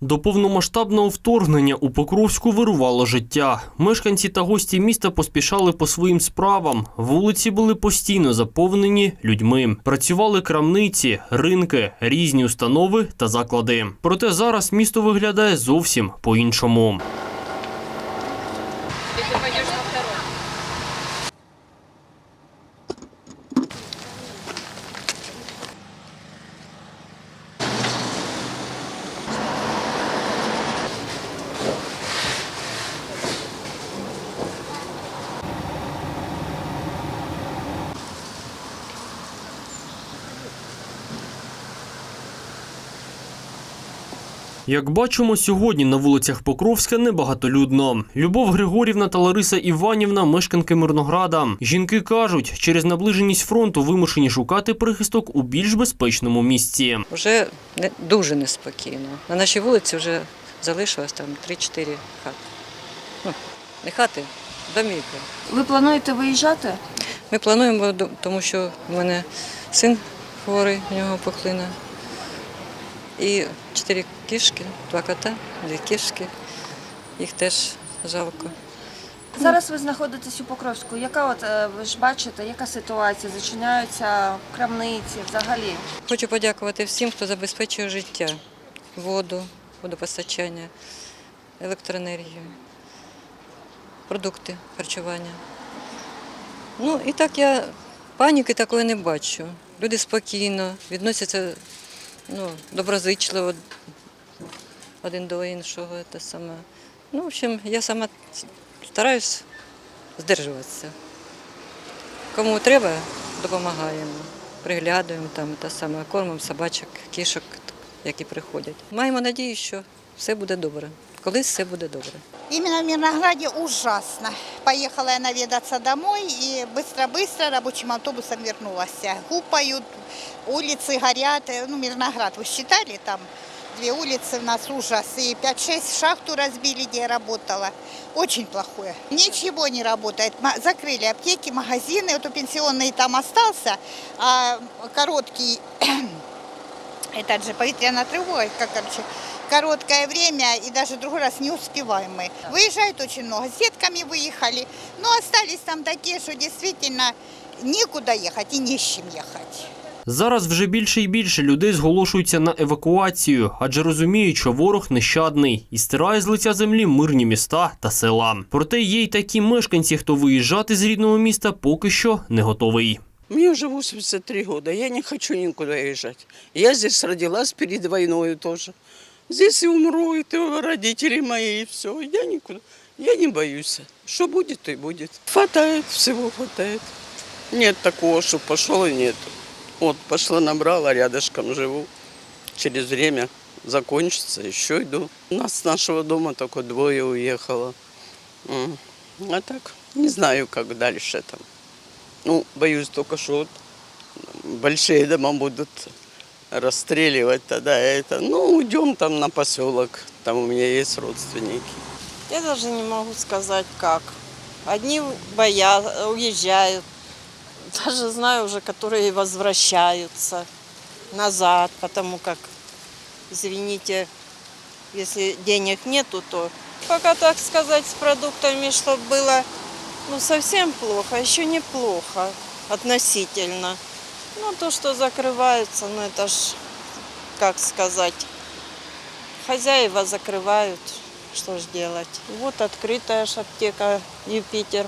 До повномасштабного вторгнення у Покровську вирувало життя. Мешканці та гості міста поспішали по своїм справам. Вулиці були постійно заповнені людьми. Працювали крамниці, ринки, різні установи та заклади. Проте зараз місто виглядає зовсім по-іншому. Як бачимо, сьогодні на вулицях Покровська небагатолюдно. Любов Григорівна та Лариса Іванівна мешканки Мирнограда. Жінки кажуть, через наближеність фронту вимушені шукати прихисток у більш безпечному місці. Вже не, дуже неспокійно. На нашій вулиці вже залишилось там 3-4 хати. Ну, не хати, домівки. Ви плануєте виїжджати? Ми плануємо, тому що в мене син хворий, в нього пухлина. І чотири кішки, два кота, дві кішки. Їх теж жалко. Зараз ви знаходитесь у Покровську. Яка от е, ви ж бачите, яка ситуація? Зачиняються крамниці взагалі? Хочу подякувати всім, хто забезпечує життя, воду, водопостачання, електроенергію, продукти харчування. Ну і так я паніки такої не бачу. Люди спокійно, відносяться ну, доброзичливо один до іншого. Те саме. Ну, в общем, я сама стараюсь здержуватися. Кому треба, допомагаємо. Приглядуємо там те саме, кормимо собачок, кішок, які приходять. Маємо надію, що все буде добре Колись все буде добре. Именно в Мирнограде ужасно. Поехала я наведаться домой и быстро-быстро рабочим автобусом вернулась. Гупают, улицы горят. Ну, Мирноград, вы считали, там две улицы у нас ужас. И 5-6 шахту разбили, где я работала. Очень плохое. Ничего не работает. Ма- Закрыли аптеки, магазины. Вот у пенсионный там остался, а короткий этот же повітряна тревога, как, короче, короткое время и даже другой раз не успеваем мы. Выезжает очень много, с детками выехали, но остались там такие, что действительно некуда ехать и не с чем ехать. Зараз вже більше і більше людей зголошуються на евакуацію, адже розуміють, що ворог нещадний і стирає з лиця землі мирні міста та села. Проте є й такі мешканці, хто виїжджати з рідного міста поки що не готовий. Мне уже 83 года, я не хочу никуда езжать. Я здесь родилась перед войной тоже. Здесь и умру, и то родители мои, и все. Я никуда, я не боюсь. Что будет, то и будет. Хватает, всего хватает. Нет такого, что пошел и нет. Вот, пошла, набрала, рядышком живу. Через время закончится, еще иду. У нас с нашего дома только двое уехало. А так, не знаю, как дальше там. Ну, боюсь только, что большие дома будут расстреливать тогда это. Ну, уйдем там на поселок, там у меня есть родственники. Я даже не могу сказать как. Одни боя, уезжают. Даже знаю уже, которые возвращаются назад, потому как, извините, если денег нету, то пока так сказать с продуктами, чтобы было ну, совсем плохо, еще неплохо относительно. Ну, то, что закрываются, ну это ж, как сказать, хозяева закрывают, что ж делать. Вот открытая ж аптека Юпитер.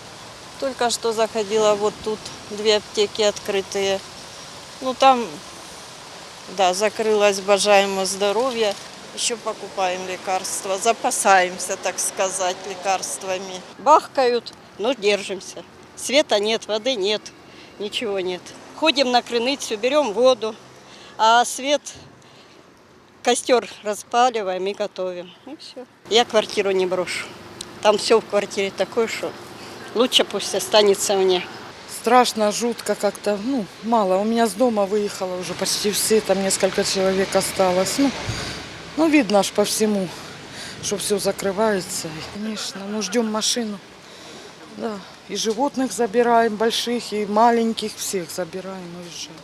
Только что заходила вот тут, две аптеки открытые. Ну там, да, закрылась, бажаемо здоровья. Еще покупаем лекарства, запасаемся, так сказать, лекарствами. Бахкают, но держимся. Света нет, воды нет, ничего нет. Ходим на крыницу, берем воду, а свет костер распаливаем и готовим. И все. Я квартиру не брошу. Там все в квартире такое, что лучше пусть останется мне. Страшно, жутко как-то, ну, мало. У меня с дома выехало уже почти все, там несколько человек осталось. Ну, ну видно аж по всему, что все закрывается. И, Конечно, ну, ждем машину. Да, и животных забираем, больших, и маленьких, всех забираем, уезжаем.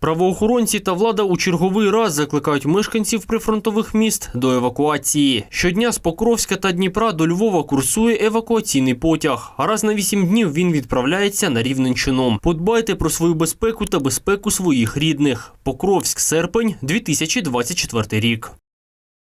Правоохоронці та влада у черговий раз закликають мешканців прифронтових міст до евакуації. Щодня з Покровська та Дніпра до Львова курсує евакуаційний потяг. А раз на вісім днів він відправляється на Рівненщину. Подбайте про свою безпеку та безпеку своїх рідних. Покровськ, серпень, 2024 рік.